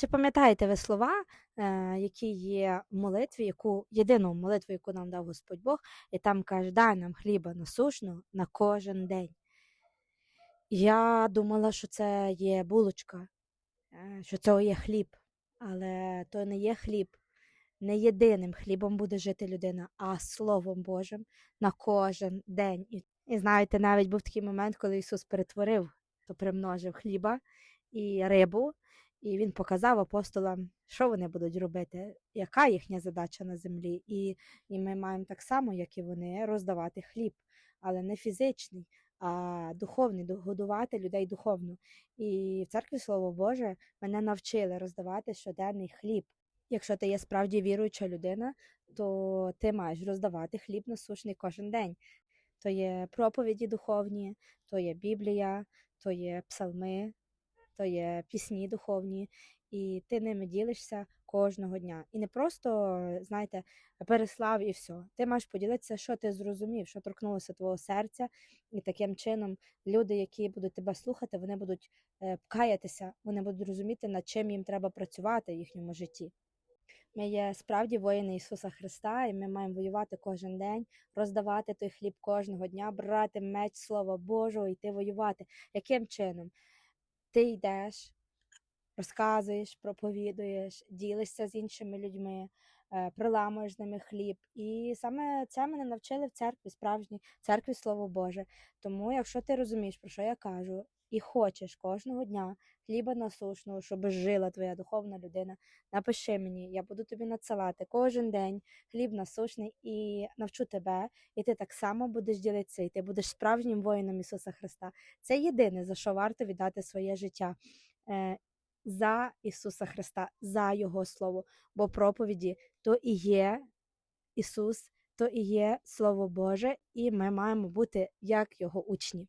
Чи пам'ятаєте ви слова, е, які є в молитві, яку єдину молитву, яку нам дав Господь Бог, і там каже: дай нам хліба насушного на кожен день. Я думала, що це є булочка, е, що це є хліб, але то не є хліб. Не єдиним хлібом буде жити людина, а Словом Божим на кожен день. І, і знаєте, навіть був такий момент, коли Ісус перетворив, то примножив хліба і рибу, і Він показав апостолам, що вони будуть робити, яка їхня задача на землі. І, і ми маємо так само, як і вони, роздавати хліб, але не фізичний, а духовний, годувати людей духовно. І в церкві Слово Боже мене навчили роздавати щоденний хліб. Якщо ти є справді віруюча людина, то ти маєш роздавати хліб насушний кожен день. То є проповіді духовні, то є Біблія, то є псалми, то є пісні духовні, і ти ними ділишся кожного дня. І не просто, знаєте, переслав і все. Ти маєш поділитися, що ти зрозумів, що торкнулося твого серця, і таким чином люди, які будуть тебе слухати, вони будуть е, каятися, вони будуть розуміти, над чим їм треба працювати в їхньому житті. Ми є справді воїни Ісуса Христа, і ми маємо воювати кожен день, роздавати той хліб кожного дня, брати меч Слова Божого і йти воювати. Яким чином? Ти йдеш, розказуєш, проповідуєш, ділишся з іншими людьми, е, проламуєш з ними хліб. І саме це мене навчили в церкві, справжній церкві Слово Боже. Тому, якщо ти розумієш, про що я кажу, і хочеш кожного дня хліба насушного, щоб жила твоя духовна людина, напиши мені, я буду тобі надсилати кожен день хліб насушний і навчу тебе, і ти так само будеш ділитися, і ти будеш справжнім воїном Ісуса Христа. Це єдине, за що варто віддати своє життя. За Ісуса Христа, за Його Слово, бо проповіді то і є Ісус, то і є Слово Боже, і ми маємо бути як Його учні.